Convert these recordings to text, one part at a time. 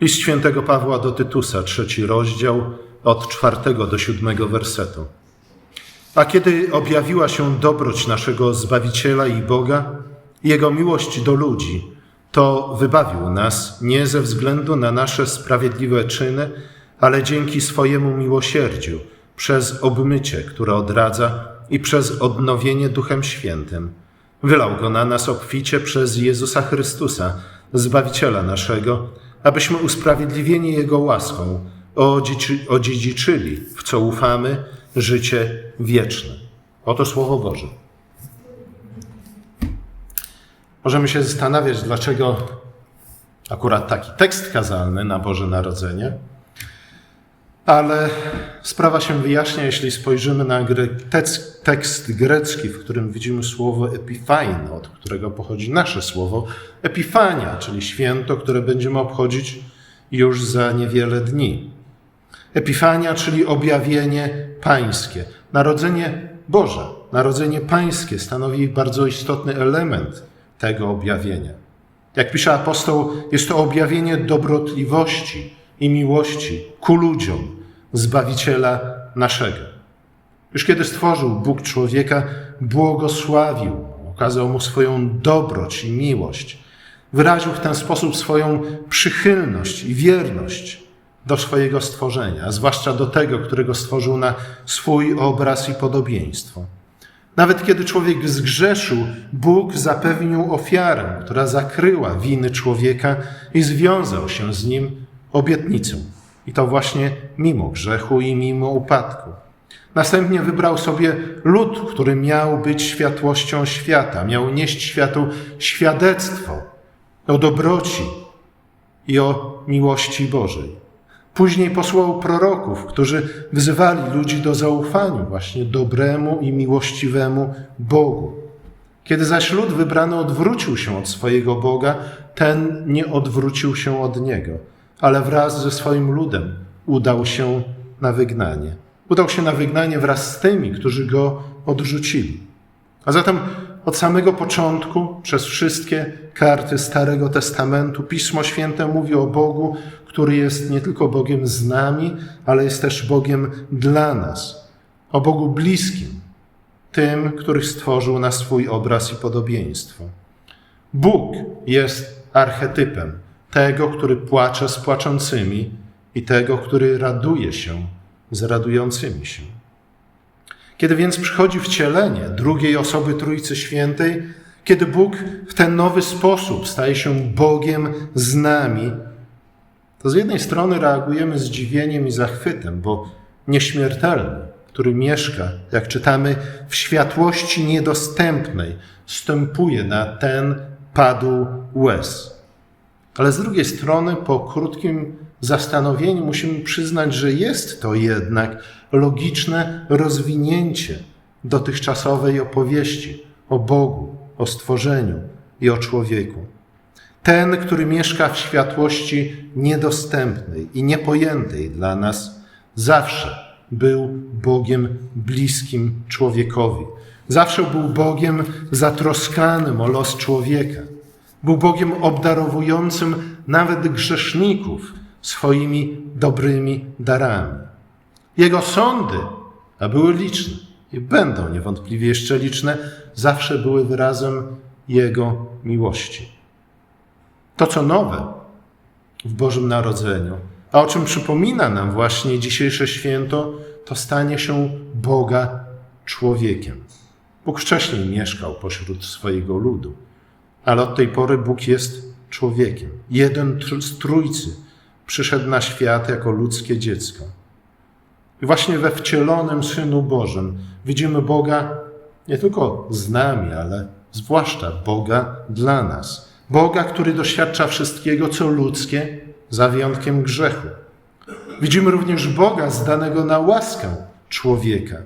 List świętego Pawła do Tytusa, trzeci rozdział, od czwartego do siódmego wersetu. A kiedy objawiła się dobroć naszego Zbawiciela i Boga, Jego miłość do ludzi, to wybawił nas nie ze względu na nasze sprawiedliwe czyny, ale dzięki swojemu miłosierdziu, przez obmycie, które odradza i przez odnowienie Duchem Świętym. Wylał go na nas obficie przez Jezusa Chrystusa, Zbawiciela naszego, abyśmy usprawiedliwieni Jego łaską odziedziczy- odziedziczyli, w co ufamy, życie wieczne. Oto Słowo Boże. Możemy się zastanawiać, dlaczego akurat taki tekst kazalny na Boże Narodzenie, ale sprawa się wyjaśnia, jeśli spojrzymy na tekst grecki, w którym widzimy słowo epifain, od którego pochodzi nasze słowo epifania, czyli święto, które będziemy obchodzić już za niewiele dni. Epifania, czyli objawienie pańskie. Narodzenie Boże, narodzenie pańskie stanowi bardzo istotny element tego objawienia. Jak pisze apostoł, jest to objawienie dobrotliwości i miłości ku ludziom, Zbawiciela naszego. Już kiedy stworzył Bóg człowieka, błogosławił, okazał mu swoją dobroć i miłość. Wyraził w ten sposób swoją przychylność i wierność do swojego stworzenia, a zwłaszcza do tego, którego stworzył na swój obraz i podobieństwo. Nawet kiedy człowiek zgrzeszył, Bóg zapewnił ofiarę, która zakryła winy człowieka i związał się z nim obietnicą. I to właśnie mimo grzechu i mimo upadku. Następnie wybrał sobie lud, który miał być światłością świata, miał nieść światu świadectwo o dobroci i o miłości Bożej. Później posłał proroków, którzy wzywali ludzi do zaufania właśnie dobremu i miłościwemu Bogu. Kiedy zaś lud wybrany odwrócił się od swojego Boga, ten nie odwrócił się od niego, ale wraz ze swoim ludem udał się na wygnanie. Udał się na wygnanie wraz z tymi, którzy go odrzucili. A zatem od samego początku, przez wszystkie karty Starego Testamentu, Pismo Święte mówi o Bogu, który jest nie tylko Bogiem z nami, ale jest też Bogiem dla nas. O Bogu bliskim, tym, których stworzył na swój obraz i podobieństwo. Bóg jest archetypem tego, który płacze z płaczącymi i tego, który raduje się z radującymi się. Kiedy więc przychodzi wcielenie drugiej osoby Trójcy Świętej, kiedy Bóg w ten nowy sposób staje się Bogiem z nami, to z jednej strony reagujemy zdziwieniem i zachwytem, bo nieśmiertelny, który mieszka, jak czytamy, w światłości niedostępnej, stępuje na ten padł łez. Ale z drugiej strony, po krótkim zastanowieniu, musimy przyznać, że jest to jednak logiczne rozwinięcie dotychczasowej opowieści o Bogu, o stworzeniu i o człowieku. Ten, który mieszka w światłości niedostępnej i niepojętej dla nas, zawsze był Bogiem bliskim człowiekowi. Zawsze był Bogiem zatroskanym o los człowieka. Był Bogiem obdarowującym nawet grzeszników swoimi dobrymi darami. Jego sądy, a były liczne i będą niewątpliwie jeszcze liczne, zawsze były wyrazem Jego miłości. To, co nowe w Bożym Narodzeniu, a o czym przypomina nam właśnie dzisiejsze święto, to stanie się Boga człowiekiem. Bóg wcześniej mieszkał pośród swojego ludu, ale od tej pory Bóg jest człowiekiem. Jeden z trójcy przyszedł na świat jako ludzkie dziecko. I właśnie we wcielonym Synu Bożym widzimy Boga nie tylko z nami, ale zwłaszcza Boga dla nas. Boga, który doświadcza wszystkiego, co ludzkie, za wyjątkiem grzechu. Widzimy również Boga zdanego na łaskę człowieka.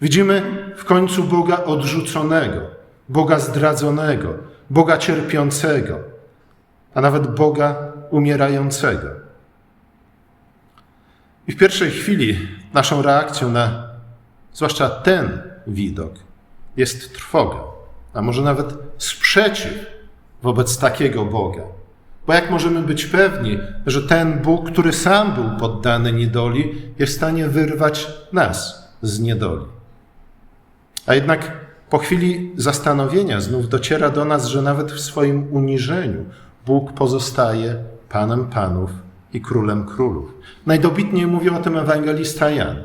Widzimy w końcu Boga odrzuconego, Boga zdradzonego, Boga cierpiącego, a nawet Boga umierającego. I w pierwszej chwili naszą reakcją na zwłaszcza ten widok jest trwoga, a może nawet sprzeciw wobec takiego Boga. Bo jak możemy być pewni, że ten Bóg, który sam był poddany niedoli, jest w stanie wyrwać nas z niedoli? A jednak po chwili zastanowienia znów dociera do nas, że nawet w swoim uniżeniu Bóg pozostaje Panem Panów i Królem Królów. Najdobitniej mówi o tym ewangelista Jan,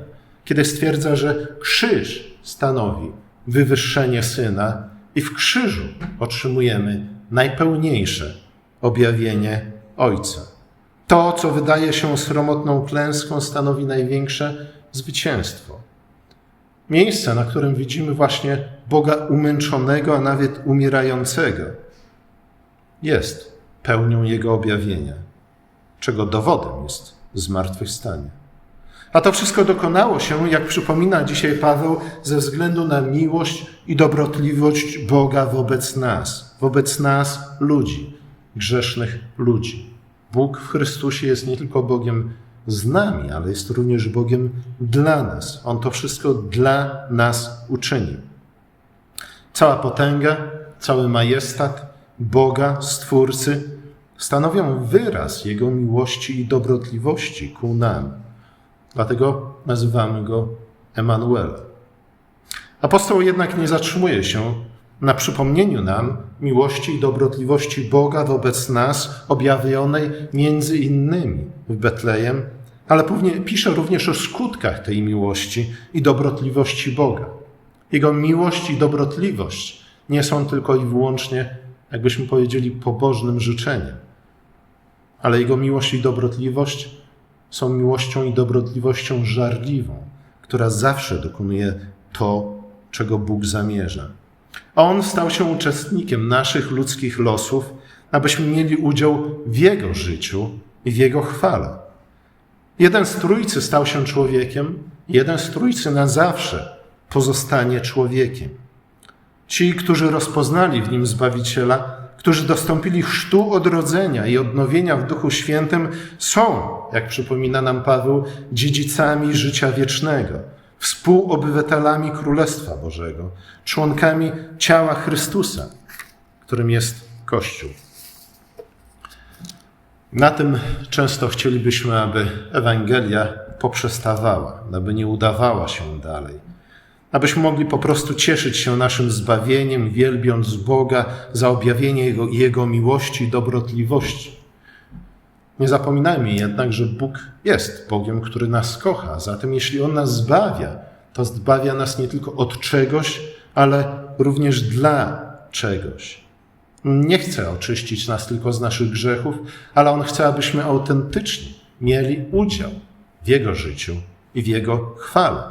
kiedy stwierdza, że krzyż stanowi wywyższenie Syna i w krzyżu otrzymujemy najpełniejsze objawienie Ojca. To, co wydaje się sromotną klęską, stanowi największe zwycięstwo. Miejsce, na którym widzimy właśnie Boga umęczonego, a nawet umierającego, jest pełnią Jego objawienia, czego dowodem jest zmartwychwstanie. A to wszystko dokonało się, jak przypomina dzisiaj Paweł, ze względu na miłość i dobrotliwość Boga wobec nas, wobec nas, ludzi, grzesznych ludzi. Bóg w Chrystusie jest nie tylko Bogiem z nami, ale jest również Bogiem dla nas. On to wszystko dla nas uczynił. Cała potęga, cały majestat Boga, Stwórcy, stanowią wyraz Jego miłości i dobrotliwości ku nam. Dlatego nazywamy Go Emanuel. Apostoł jednak nie zatrzymuje się na przypomnieniu nam miłości i dobrotliwości Boga wobec nas, objawionej między innymi w Betlejem, ale pisze również o skutkach tej miłości i dobrotliwości Boga. Jego miłość i dobrotliwość nie są tylko i wyłącznie, jakbyśmy powiedzieli, pobożnym życzeniem, ale Jego miłość i dobrotliwość są miłością i dobrotliwością żarliwą, która zawsze dokonuje to, czego Bóg zamierza. On stał się uczestnikiem naszych ludzkich losów, abyśmy mieli udział w Jego życiu i w Jego chwale. Jeden z Trójcy stał się człowiekiem, jeden z Trójcy na zawsze pozostanie człowiekiem. Ci, którzy rozpoznali w Nim Zbawiciela, którzy dostąpili chrztu odrodzenia i odnowienia w Duchu Świętym, są, jak przypomina nam Paweł, dziedzicami życia wiecznego, współobywatelami Królestwa Bożego, członkami ciała Chrystusa, którym jest Kościół. Na tym często chcielibyśmy, aby Ewangelia poprzestawała, aby nie udawała się dalej abyśmy mogli po prostu cieszyć się naszym zbawieniem, wielbiąc Boga za objawienie Jego, Jego miłości i dobrotliwości. Nie zapominajmy jednak, że Bóg jest Bogiem, który nas kocha. Zatem jeśli On nas zbawia, to zbawia nas nie tylko od czegoś, ale również dla czegoś. Nie chce oczyścić nas tylko z naszych grzechów, ale On chce, abyśmy autentycznie mieli udział w Jego życiu i w Jego chwale.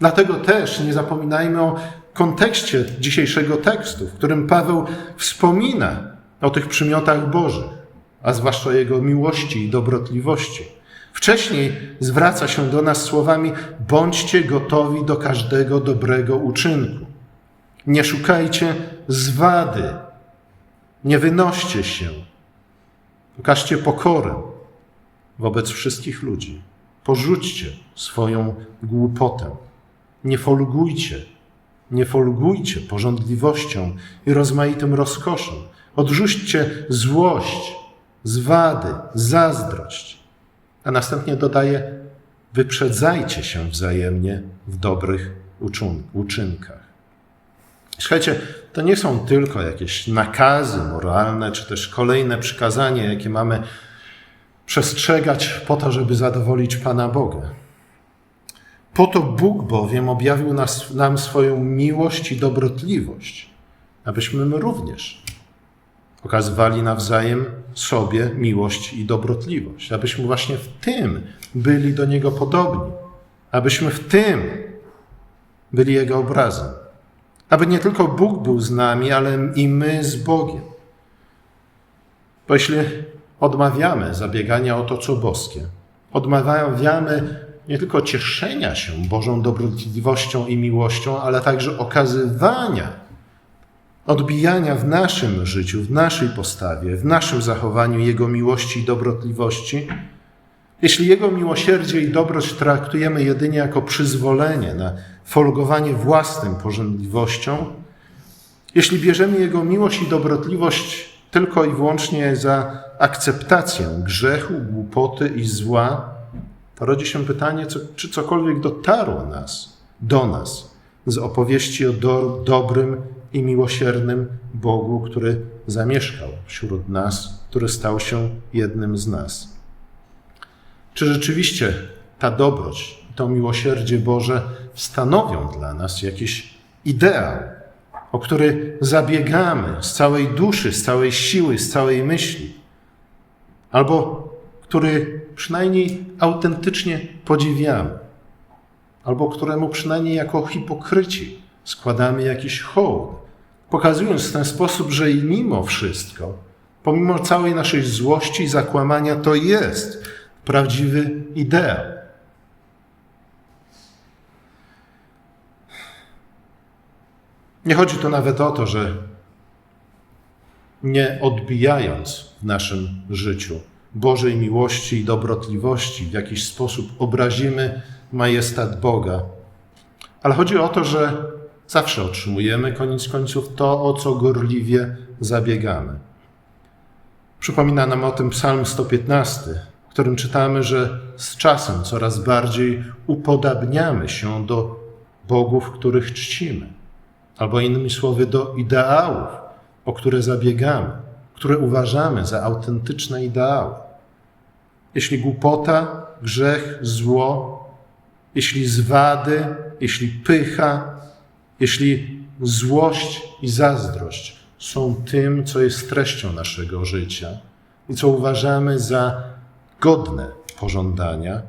Dlatego też nie zapominajmy o kontekście dzisiejszego tekstu, w którym Paweł wspomina o tych przymiotach Bożych, a zwłaszcza Jego miłości i dobrotliwości. Wcześniej zwraca się do nas słowami: bądźcie gotowi do każdego dobrego uczynku. Nie szukajcie zwady, nie wynoście się. Pokażcie pokorę wobec wszystkich ludzi. Porzućcie swoją głupotę. Nie folgujcie, nie folgujcie porządliwością i rozmaitym rozkoszem. Odrzućcie złość, zwady, zazdrość. A następnie dodaje: wyprzedzajcie się wzajemnie w dobrych uczynkach. Słuchajcie, to nie są tylko jakieś nakazy moralne, czy też kolejne przykazania, jakie mamy przestrzegać po to, żeby zadowolić Pana Boga. Po to Bóg bowiem objawił nas, nam swoją miłość i dobrotliwość, abyśmy my również okazywali nawzajem sobie miłość i dobrotliwość, abyśmy właśnie w tym byli do Niego podobni, abyśmy w tym byli Jego obrazem. Aby nie tylko Bóg był z nami, ale i my z Bogiem. Bo jeśli odmawiamy zabiegania o to, co boskie, odmawiamy nie tylko cieszenia się Bożą dobrotliwością i miłością, ale także okazywania, odbijania w naszym życiu, w naszej postawie, w naszym zachowaniu Jego miłości i dobrotliwości. Jeśli Jego miłosierdzie i dobroć traktujemy jedynie jako przyzwolenie na folgowanie własnym porządliwością, jeśli bierzemy Jego miłość i dobrotliwość tylko i wyłącznie za akceptację grzechu, głupoty i zła, to rodzi się pytanie, czy cokolwiek dotarło nas, do nas z opowieści o do, dobrym i miłosiernym Bogu, który zamieszkał wśród nas, który stał się jednym z nas. Czy rzeczywiście ta dobroć, to miłosierdzie Boże stanowią dla nas jakiś ideał, o który zabiegamy z całej duszy, z całej siły, z całej myśli, albo który przynajmniej autentycznie podziwiamy, albo któremu przynajmniej jako hipokryci składamy jakiś hołd, pokazując w ten sposób, że i mimo wszystko, pomimo całej naszej złości i zakłamania, to jest prawdziwy ideał. Nie chodzi tu nawet o to, że nie odbijając w naszym życiu Bożej miłości i dobrotliwości, w jakiś sposób obrazimy majestat Boga, ale chodzi o to, że zawsze otrzymujemy koniec końców to, o co gorliwie zabiegamy. Przypomina nam o tym Psalm 115, w którym czytamy, że z czasem coraz bardziej upodabniamy się do bogów, których czcimy, albo innymi słowy, do ideałów, o które zabiegamy, które uważamy za autentyczne ideały. Jeśli głupota, grzech, zło, jeśli zwady, jeśli pycha, jeśli złość i zazdrość są tym, co jest treścią naszego życia i co uważamy za godne pożądania,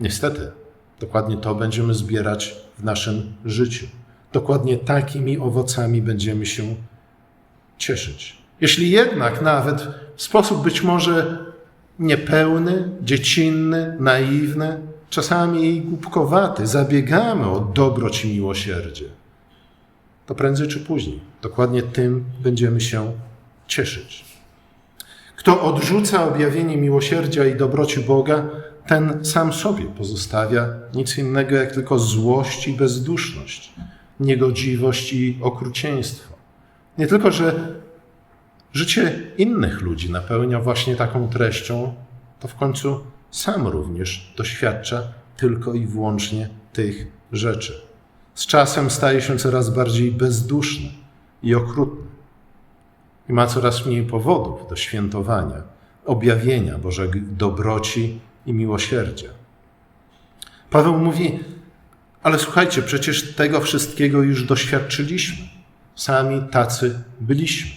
niestety dokładnie to będziemy zbierać w naszym życiu. Dokładnie takimi owocami będziemy się cieszyć. Jeśli jednak nawet w sposób być może niepełny, dziecinny, naiwny, czasami głupkowaty, zabiegamy o dobroć i miłosierdzie, to prędzej czy później dokładnie tym będziemy się cieszyć. Kto odrzuca objawienie miłosierdzia i dobroci Boga, ten sam sobie pozostawia nic innego jak tylko złość i bezduszność, niegodziwość i okrucieństwo. Nie tylko, że życie innych ludzi napełnia właśnie taką treścią, to w końcu sam również doświadcza tylko i wyłącznie tych rzeczy. Z czasem staje się coraz bardziej bezduszny i okrutny i ma coraz mniej powodów do świętowania, objawienia Bożej dobroci i miłosierdzia. Paweł mówi, ale słuchajcie, przecież tego wszystkiego już doświadczyliśmy. Sami tacy byliśmy.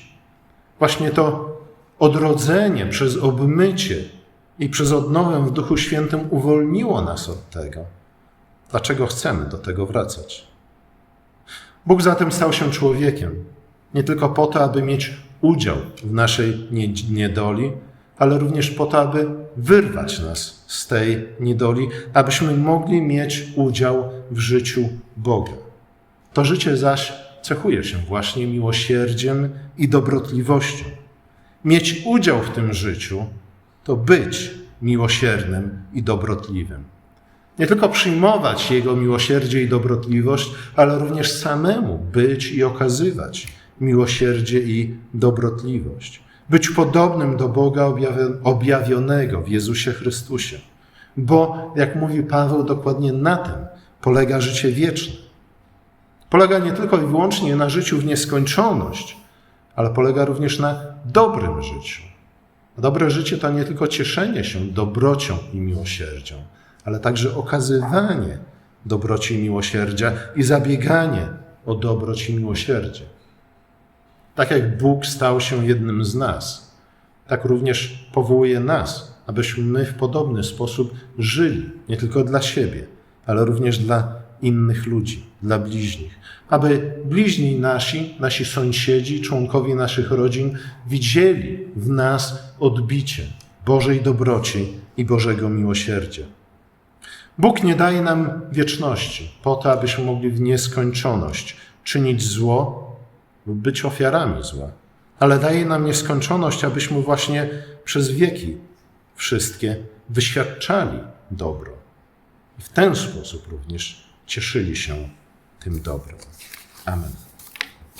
Właśnie to odrodzenie przez obmycie i przez odnowę w Duchu Świętym uwolniło nas od tego. Dlaczego chcemy do tego wracać? Bóg zatem stał się człowiekiem, nie tylko po to, aby mieć udział w naszej niedoli, ale również po to, aby wyrwać nas z tej niedoli, abyśmy mogli mieć udział w życiu Boga. To życie zaś cechuje się właśnie miłosierdziem i dobrotliwością. Mieć udział w tym życiu to być miłosiernym i dobrotliwym. Nie tylko przyjmować Jego miłosierdzie i dobrotliwość, ale również samemu być i okazywać miłosierdzie i dobrotliwość. Być podobnym do Boga objawionego w Jezusie Chrystusie. Bo, jak mówi Paweł, dokładnie na tym polega życie wieczne. Polega nie tylko i wyłącznie na życiu w nieskończoność, ale polega również na dobrym życiu. Dobre życie to nie tylko cieszenie się dobrocią i miłosierdzią, ale także okazywanie dobroci i miłosierdzia i zabieganie o dobroć i miłosierdzie. Tak jak Bóg stał się jednym z nas, tak również powołuje nas, abyśmy my w podobny sposób żyli, nie tylko dla siebie, ale również dla innych ludzi, dla bliźnich. Aby bliźni nasi, nasi sąsiedzi, członkowie naszych rodzin widzieli w nas odbicie Bożej dobroci i Bożego miłosierdzia. Bóg nie daje nam wieczności po to, abyśmy mogli w nieskończoność czynić zło lub być ofiarami zła, ale daje nam nieskończoność, abyśmy właśnie przez wieki wszystkie wyświadczali dobro. I w ten sposób również cieszyli się tym dobrem. Amen.